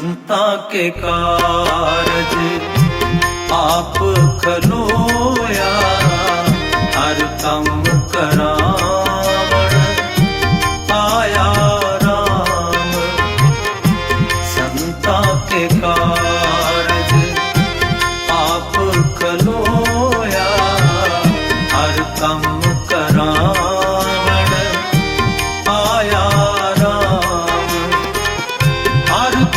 संता के कारज आप खलोया हर कम करा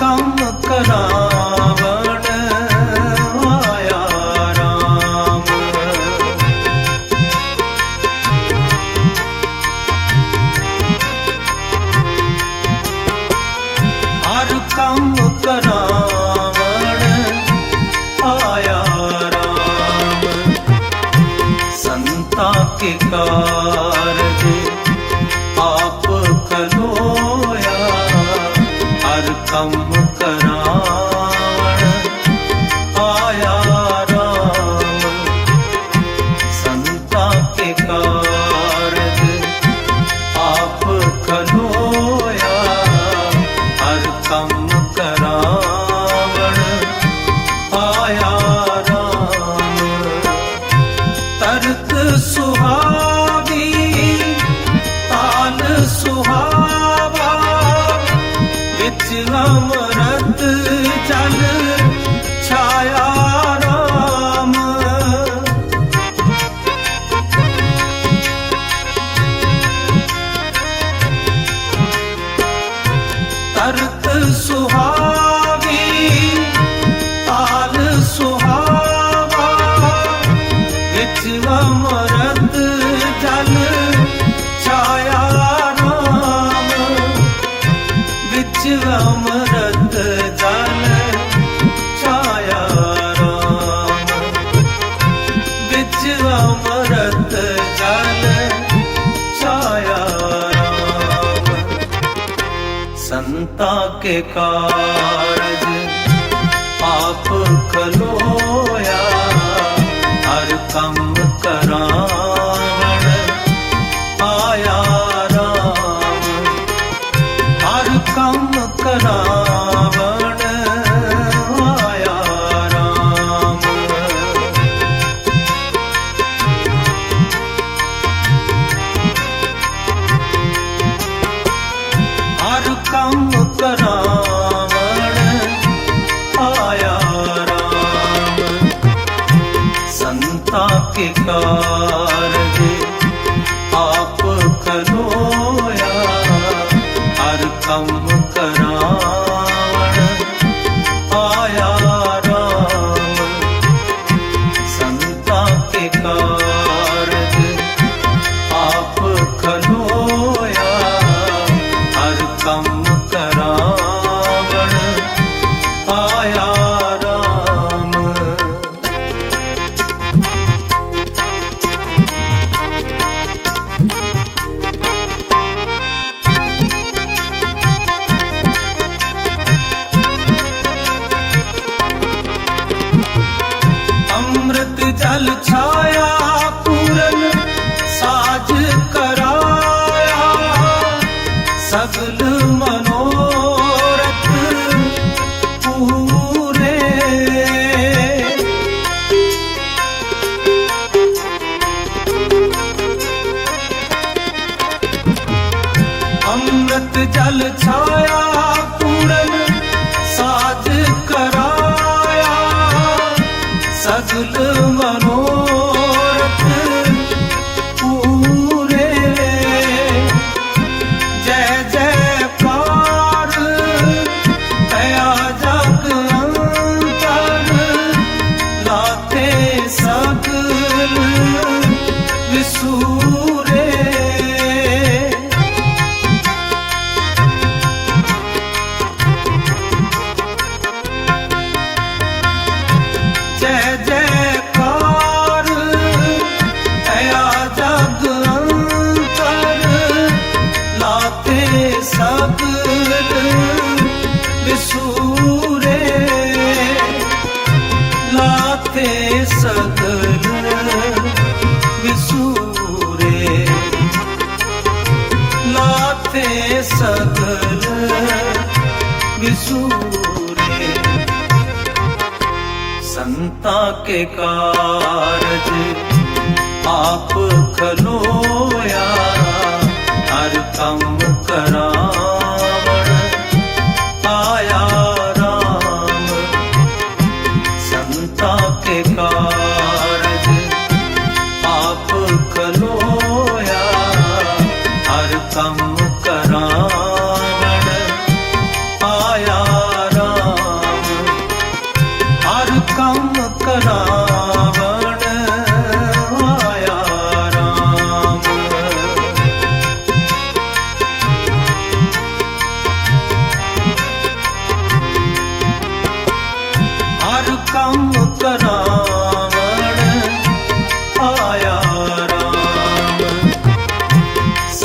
ਕੰਮ ਕਰਾਂ। யாருக்கு சுகா ਕੇ ਕਾਰਜ ਆਪ ਖਲੋਇਆ ਹਰ ਕੰਮ ਸਕਲ ਵਿਸੂਰੇ ਨਾਤੇ ਸਕਲ ਵਿਸੂਰੇ ਸੰਤਾ ਕੇ ਕਾਰਜ ਆਪ আমাকে কর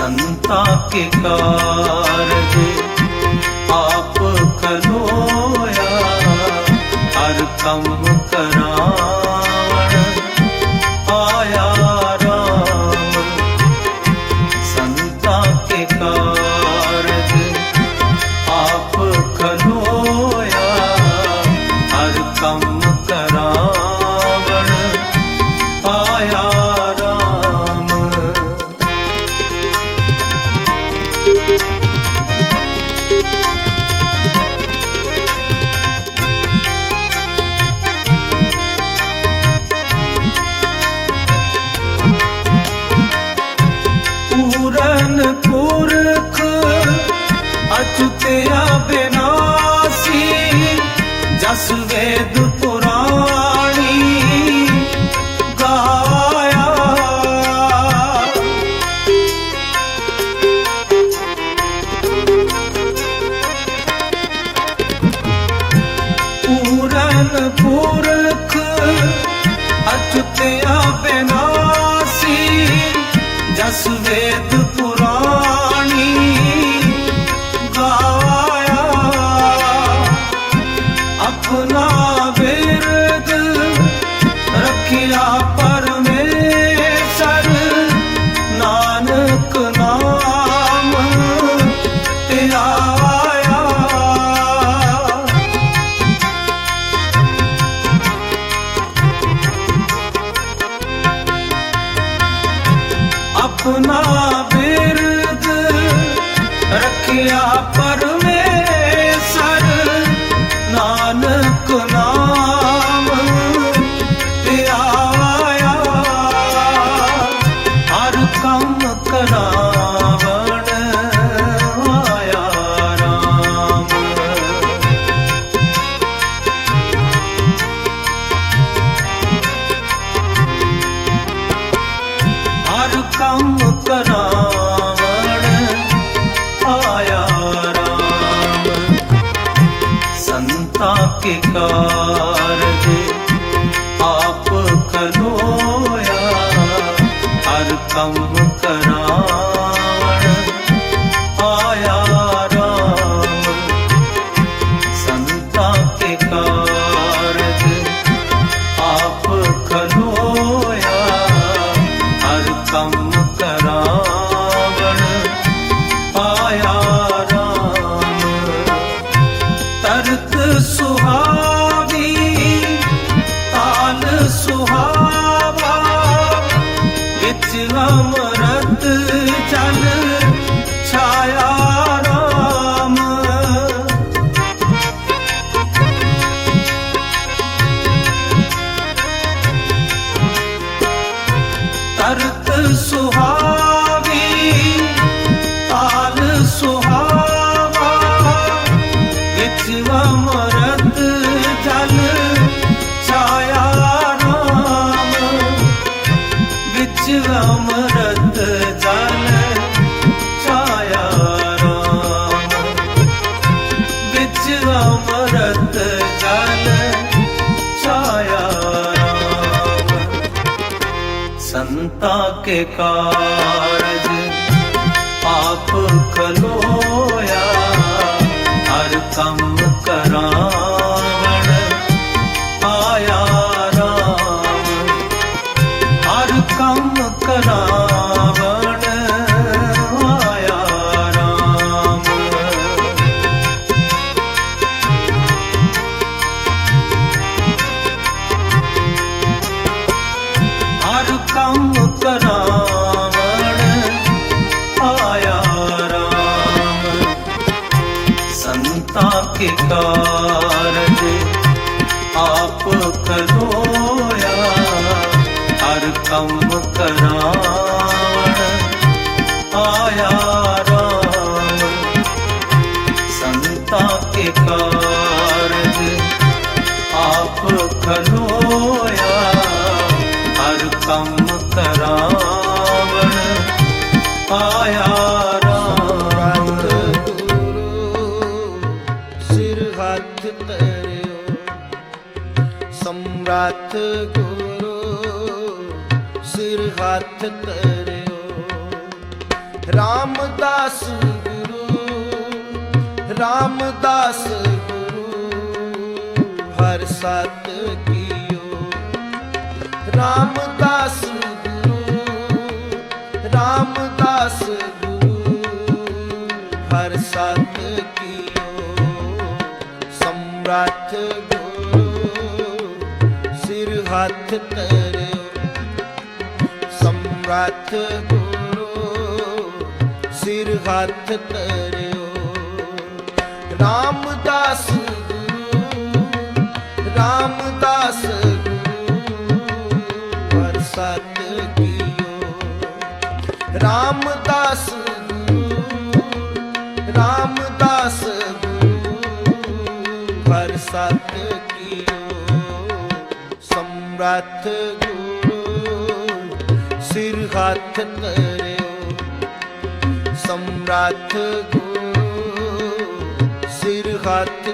जनता के कारज आप खलोया हर कम करा Allah তাকে কাজ ਕੇ ਕਾਰਜ ਸਿਰ ਹੱਥ ਧਰਿਓ ਸਮਰੱਥ ਗੁਰੂ ਸਿਰ ਹੱਥ ਧਰਿਓ ਰਾਮਦਾਸ ਗੁਰੂ ਰਾਮਦਾਸ ਗੁਰੂ ਹਰ ਸਤ ਕੀਓ ਰਾਮਦਾਸ ਗੁਰੂ ਰਾਮਦਾਸ ਗੁਰੂ ਹਰ ਸਤ ਸਮਰੱਥ ਗੁਰੂ, ਸਿਰ ਹੱਥ ਧਰਿਓ। ਸਮਰੱਥ ਗੁਰੂ, ਸਿਰ ਹੱਥ ਧਰਿਓ। ਰਾਮਦਾਸ ਗੁਰੂ ਰਾਮਦਾਸ ਗੁਰੂ, ਹਰ ਕੀਓ। ਰਾਮਦਾਸ ਗੁਰੂ, ਰਾਮਦਾਸ ਸਮਰੱਥ ਗੁਰੂ ਸਿਰ ਹੱਥ ਧਰਿਓ। ਸਮਰੱਥ ਗੁਰੂ ਸਿਰ ਹੱਥ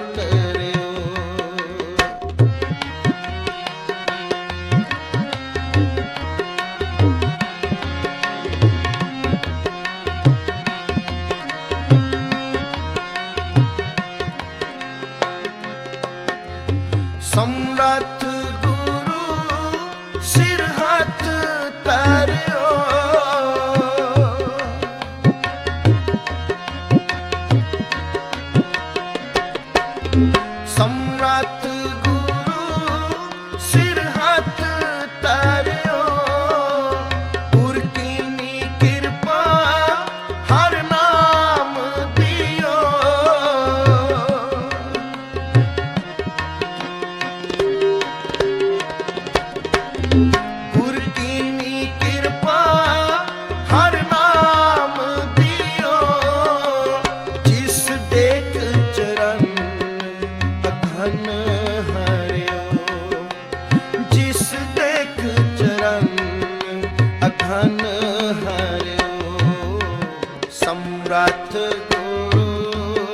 ਸਮਰੱਥ ਗੁਰੂ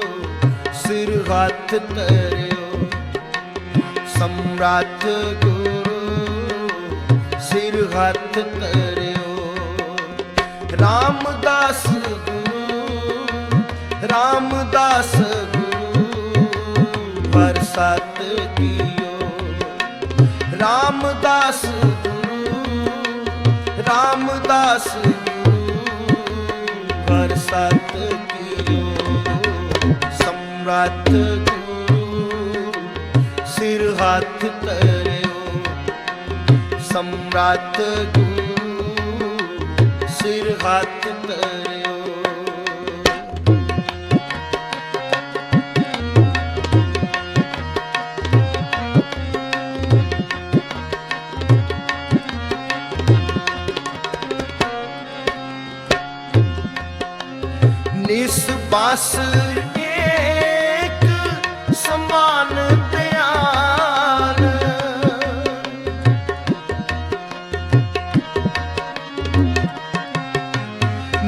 ਸਿਰ ਹੱਥ ਧਰਿਓ। ਸਮਰੱਥ ਗੁਰੂ ਸਿਰ ਹੱਥ ਧਰਿਓ। ਰਾਮਦਾਸ ਗੁਰੂ ਰਾਮਦਾਸ ਗੁਰੂ ਹਰ ਕੀਓ। ਰਾਮਦਾਸ ਗੁਰੂ, ਰਾਮਦਾਸ ਸਤ ਕੀਓ ਸਮਰੱਥ ਗੁਰੂ ਸਿਰ ਹੱਥ ਧਰਿਓ ਸਮਰੱਥ ਗੁਰੂ ਸਿਰ ਹੱਥ ਧਰਿਓ ਨਿਸਬਸ ਏਕ ਸਮਾਨ ਧਿਆਨ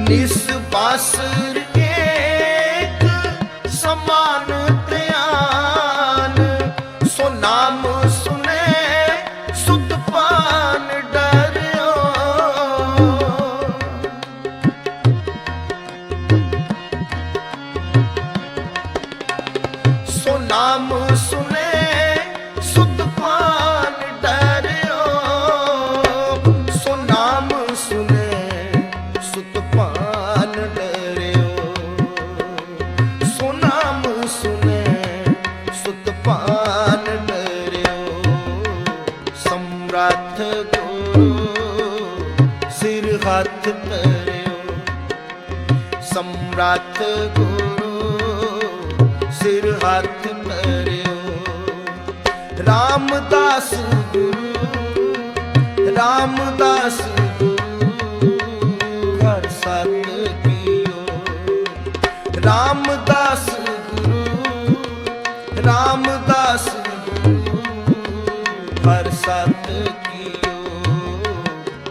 ਨਿਸਬਸ ਏਕ ਸਿਰ ਹੱਥ ਸਮਰੱਥ ਗੁਰੂ ਸਿਰ ਹੱਥ ਧਰਿਓ ਰਾਮਦਾਸ ਗੁਰੂ ਰਾਮਦਾਸ ਗੁਰੂ ਹਰ ਸਤ ਕੀਓ ਰਾਮਦਾਸ ਗੁਰੂ ਰਾਮਦਾਸ ਗੁਰੂ ਹਰ ਸਤ ਕੀਓ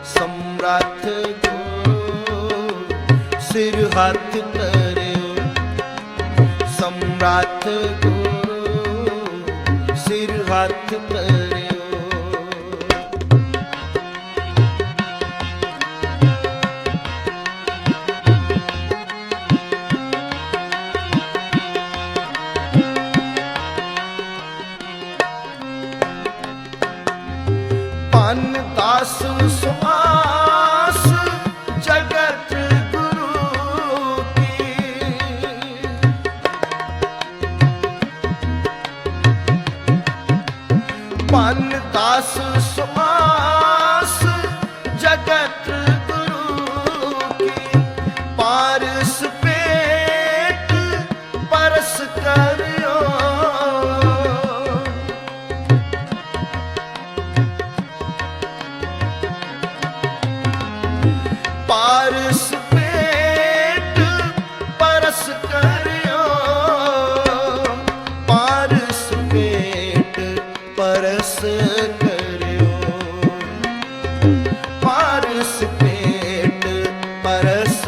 ਸਮਰੱਥ ਸਿਰ ਹੱਥ ਧਰਿਓ ਸਮਰੱਥ ਗੁਰੂ ਸਿਰ ਹੱਥ ਧਰਿਓ ਪਰਸ ਕਰਿਓ। ਪਾਰਸ ਪੇਟ ਪਰਸ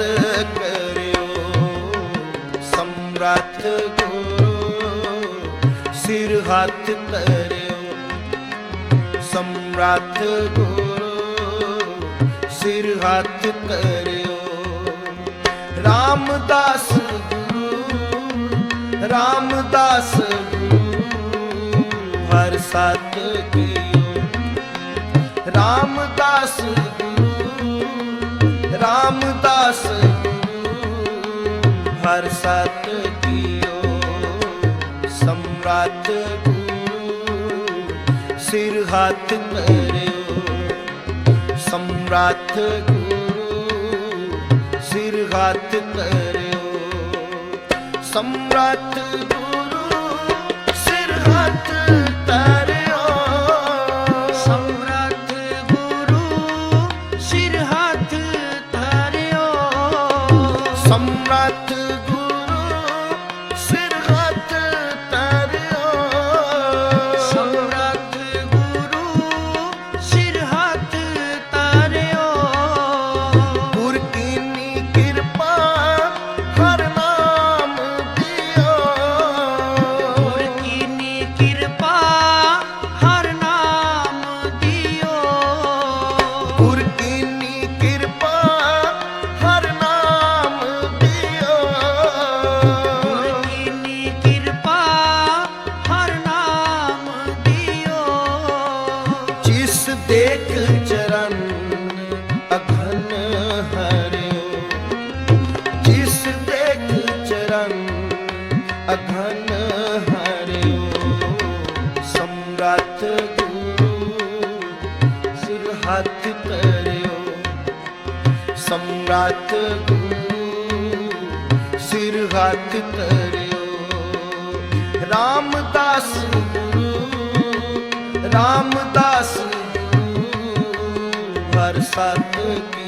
ਕਰਿਓ। ਸਮਰੱਥ ਗੁਰੂ, ਸਿਰ ਹੱਥ ਕਰਿਓ ਸਮਰੱਥ ਗੁਰੂ, ਸਿਰ ਹੱਥ ਕਰਿਓ ਰਾਮਦਾਸ ਗੁਰੂ ਰਾਮਦਾਸ ਗੁਰੂ ਸਤ ਕੀਓ ਰਾਮਦਾਸ ਗੁਰੂ ਰਾਮਦਾਸ ਗੁਰੂ, ਹਰ ਸਤ ਕੀਓ ਸਮਰੱਥ ਗੁਰੂ। ਸਿਰ ਹੱਥ ਧਰਿਓ ਸਮਰੱਥ ਗੁਰੂ। ਸਿਰ ਹੱਥ ਧਰਿਓ ਸਮਰੱਥ ਜਿਸ ਦੇਖ ਚਰਨ ਅਖਨ ਹਰਿਓ, ਜਿਸ ਦੇਖ ਚਰਨ ਅਖਨ ਹਰਿਓ, ਸਮਰੱਥ ਗੁਰੂ ਸਿਰ ਹੱਥ ਧਰਿਓ, ਸਮਰੱਥ ਗੁਰੂ ਸਿਰ ਹੱਥ ਧਰਿਓ। ਰਾਮਦਾਸ ਗੁਰੂ, ਰਾਮਦਾਸ ਸਤ